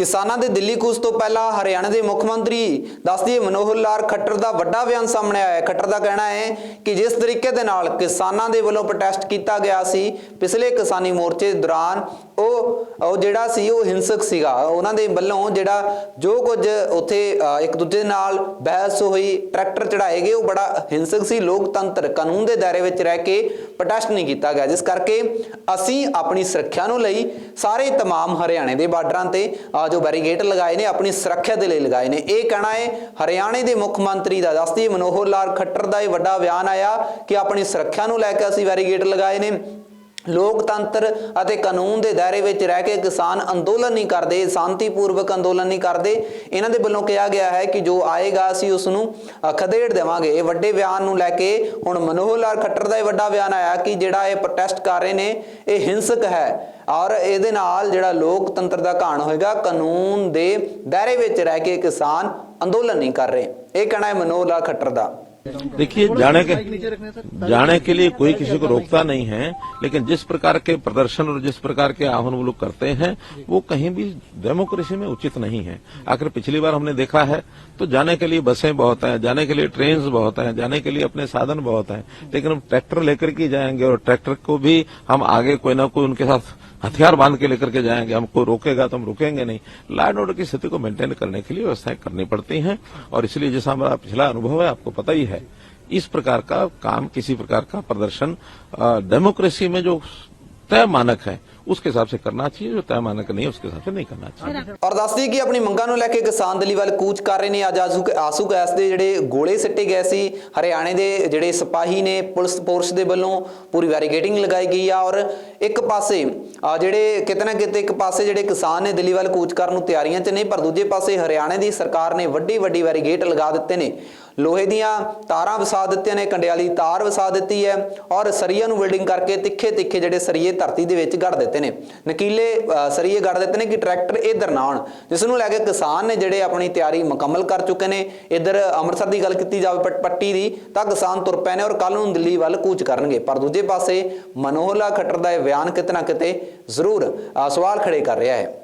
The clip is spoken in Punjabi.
ਕਿਸਾਨਾਂ ਦੇ ਦਿੱਲੀ ਕੂਚ ਤੋਂ ਪਹਿਲਾਂ ਹਰਿਆਣਾ ਦੇ ਮੁੱਖ ਮੰਤਰੀ ਦੱਸਦੀ ਮਨੋਹਰ ਲਾਲ ਖੱਟਰ ਦਾ ਵੱਡਾ ਬਿਆਨ ਸਾਹਮਣੇ ਆਇਆ ਖੱਟਰ ਦਾ ਕਹਿਣਾ ਹੈ ਕਿ ਜਿਸ ਤਰੀਕੇ ਦੇ ਨਾਲ ਕਿਸਾਨਾਂ ਦੇ ਵੱਲੋਂ ਪ੍ਰੋਟੈਸਟ ਕੀਤਾ ਗਿਆ ਸੀ ਪਿਛਲੇ ਕਿਸਾਨੀ ਮੋਰਚੇ ਦੌਰਾਨ, ਉਹ ਉਹ ਜਿਹੜਾ ਸੀ ਉਹ ਹਿੰਸਕ ਸੀਗਾ। ਉਹਨਾਂ ਦੇ ਵੱਲੋਂ ਜਿਹੜਾ ਜੋ ਕੁਝ ਉੱਥੇ ਇੱਕ ਦੂਜੇ ਨਾਲ ਬਹਿਸ ਹੋਈ, ਟਰੈਕਟਰ ਚੜਾਏ ਗਏ, ਉਹ ਬੜਾ ਹਿੰਸਕ ਸੀ। ਲੋਕਤੰਤਰ ਕਾਨੂੰਨ ਦੇ ਦਾਇਰੇ ਵਿੱਚ ਰਹਿ ਕੇ ਪ੍ਰੋਟੈਸਟ ਨਹੀਂ ਕੀਤਾ ਗਿਆ ਜਿਸ ਕਰਕੇ ਅਸੀਂ ਆਪਣੀ ਸੁਰੱਖਿਆ ਨੂੰ ਲਈ ਸਾਰੇ तमाम ਹਰਿਆਣੇ ਦੇ ਬਾਰਡਰਾਂ ਤੇ ਅ, ਜੋ ਬੈਰੀਗੇਡ ਲਗਾਏ ਨੇ ਆਪਣੀ ਸੁਰੱਖਿਆ ਦੇ ਲਈ ਲਗਾਏ ਨੇ ਇਹ ਕਹਿਣਾ ਹੈ ਹਰਿਆਣੇ ਦੇ ਮੁੱਖ ਮੰਤਰੀ ਦਾ ਦੱਸਦੀ ਹੈ ਮਨੋਹਰ ਲਾਲ ਖੱਟਰ ਦਾ ਇਹ ਵੱਡਾ ਬਿਆਨ ਆਇਆ ਕਿ ਆਪਣੀ ਸੁਰੱਖਿਆ ਨੂੰ ਲੈ ਕੇ ਅਸੀਂ ਬੈਰੀਗੇਡ ਲਗਾਏ ਨੇ ਲੋਕਤੰਤਰ ਅਤੇ ਕਾਨੂੰਨ ਦੇ ਦਾਇਰੇ ਵਿੱਚ ਰਹਿ ਕੇ ਕਿਸਾਨ ਅੰਦੋਲਨ ਨਹੀਂ ਕਰਦੇ, ਸ਼ਾਂਤੀਪੂਰਵਕ ਅੰਦੋਲਨ ਨਹੀਂ ਕਰਦੇ। ਇਹਨਾਂ ਦੇ ਵੱਲੋਂ ਕਿਹਾ ਗਿਆ ਹੈ ਕਿ ਜੋ ਆਏਗਾ, ਅਸੀਂ ਉਸ ਨੂੰ ਖਦੇੜ ਦੇਵਾਂਗੇ। ਇਹ ਵੱਡੇ ਬਿਆਨ ਨੂੰ ਲੈ ਕੇ ਹੁਣ ਮਨੋਹਰ ਲਾਲ ਖੱਟਰ ਦਾ ਇਹ ਵੱਡਾ ਬਿਆਨ ਆਇਆ ਕਿ ਜਿਹੜਾ ਇਹ ਪ੍ਰੋਟੈਸਟ ਕਰ ਰਹੇ ਨੇ, ਇਹ ਹਿੰਸਕ ਹੈ ਔਰ ਇਹਦੇ ਨਾਲ ਜਿਹੜਾ ਲੋਕਤੰਤਰ ਦਾ ਘਾਣ ਹੋਏਗਾ, ਕਾਨੂੰਨ ਦੇ ਦਾਇਰੇ ਵਿੱਚ ਰਹਿ ਕੇ ਕਿਸਾਨ ਅੰਦੋਲਨ ਨਹੀਂ ਕਰ ਰਹੇ। ਇਹ ਕਹਿਣਾ ਹੈ ਮਨੋਹਰ ਲਾਲ ਖੱਟਰ ਦਾ। देखिए, जाने के जाने के लिए कोई किसी को रोकता नहीं है, लेकिन जिस प्रकार के प्रदर्शन और जिस प्रकार के आह्वान वो लोग करते हैं, वो कहीं भी डेमोक्रेसी में उचित नहीं है। आखिर पिछली बार हमने देखा है तो जाने के लिए बसें बहुत हैं, जाने के लिए ट्रेन बहुत हैं, जाने के लिए अपने साधन बहुत हैं, लेकिन हम ट्रैक्टर लेकर के जाएँगे और ट्रैक्टर को भी हम आगे कोई ना कोई उनके साथ हथियार बाँध के लेकर के जाएँगे। हमको रोकेगा तो हम रुकेंगे नहीं। लॉ एंड ऑर्डर की स्थिति को मेंटेन करने के लिए व्यवस्थाएँ करनी पड़ती हैं, और इसलिए जैसा हमारा पिछला अनुभव है, आपको पता ही है इस प्रकार का काम किसी प्रकार का प्रदर्शन अ, डेमोक्रेसी में जो तय मानक है उसके हिसाब से करना चाहिए जो तय मानक नहीं है उसके हिसाब से नहीं करना चाहिए ਔਰ ਦੱਸਦੀ ਕਿ ਆਪਣੀ ਮੰਗਾਂ ਨੂੰ ਲੈ ਕੇ ਕਿਸਾਨ ਦਿੱਲੀ ਵੱਲ ਕੂਚ ਕਰ ਰਹੇ ਨੇ ਅੱਜ ਆਸੂ ਆਸੂ ਗੈਸ ਦੇ ਜਿਹੜੇ ਗੋਲੇ ਸਿੱਟੇ ਗਏ ਸੀ ਹਰਿਆਣੇ ਦੇ ਜਿਹੜੇ ਸਿਪਾਹੀ ਨੇ ਪੁਲਿਸ ਫੋਰਸ ਦੇ ਵੱਲੋਂ ਪੂਰੀ ਬੈਰੀਕੇਡਿੰਗ ਲਗਾਈ ਗਈ ਆ ਔਰ ਇੱਕ ਪਾਸੇ ਆ ਜਿਹੜੇ ਕਿਤੇ ਨਾ ਕਿਤੇ ਇੱਕ ਪਾਸੇ ਜਿਹੜੇ ਕਿਸਾਨ ਨੇ ਦਿੱਲੀ ਵੱਲ ਕੂਚ ਕਰਨ ਨੂੰ ਤਿਆਰੀਆਂ 'ਚ ਨੇ ਪਰ ਦੂਜੇ ਪਾਸੇ ਹਰਿਆਣੇ ਦੀ ਸਰਕਾਰ ਨੇ ਵੱਡੀ ਵੱਡੀ ਬੈਰੀਕੇਡ ਲਗਾ ਦਿੱਤੇ ਨੇ ਲੋਹੇ ਦੀਆਂ ਤਾਰਾਂ ਵਸਾ ਦਿੱਤੀਆਂ ਨੇ ਕੰਡਿਆਲੀ ਤਾਰ ਵਸਾ ਦਿੱਤੀ ਹੈ ਔਰ ਸਰੀਆ ਨੂੰ ਬਿਲਡਿੰਗ ਕਰਕੇ ਤਿੱਖੇ ਤਿੱਖੇ ਜਿਹੜੇ ਸਰੀਏ ਧਰਤੀ ਦੇ ਵਿੱਚ ਗੜ ਦਿੱਤੇ ਨੇ। ਨਕੀਲੇ ਸਰੀਏ ਗੜ ਦਿੱਤੇ ਨੇ ਕਿ ਟਰੈਕਟਰ ਇਧਰ ਨਾ ਆਉਣ। ਜਿਸ ਨੂੰ ਲੈ ਕੇ ਕਿਸਾਨ ਨੇ ਜਿਹੜੇ ਆਪਣੀ ਤਿਆਰੀ ਮੁਕੰਮਲ ਕਰ ਚੁੱਕੇ ਨੇ ਇਧਰ ਅੰਮ੍ਰਿਤਸਰ ਦੀ ਗੱਲ ਕੀਤੀ ਜਾਵੇ ਪੱਟੀ ਦੀ ਤਾਂ ਕਿਸਾਨ ਤੁਰ ਪਏ ਨੇ ਔਰ ਕੱਲ ਨੂੰ ਦਿੱਲੀ ਵੱਲ ਕੂਚ ਕਰਨਗੇ। ਪਰ ਦੂਜੇ ਪਾਸੇ ਮਨੋਹਰ ਲਾਲ ਖੱਟਰ ਦਾ ਇਹ ਬਿਆਨ ਕਿਤੇ ਨਾ ਕਿਤੇ ਜ਼ਰੂਰ ਅ, ਸਵਾਲ ਖੜੇ ਕਰ ਰਿਹਾ ਹੈ।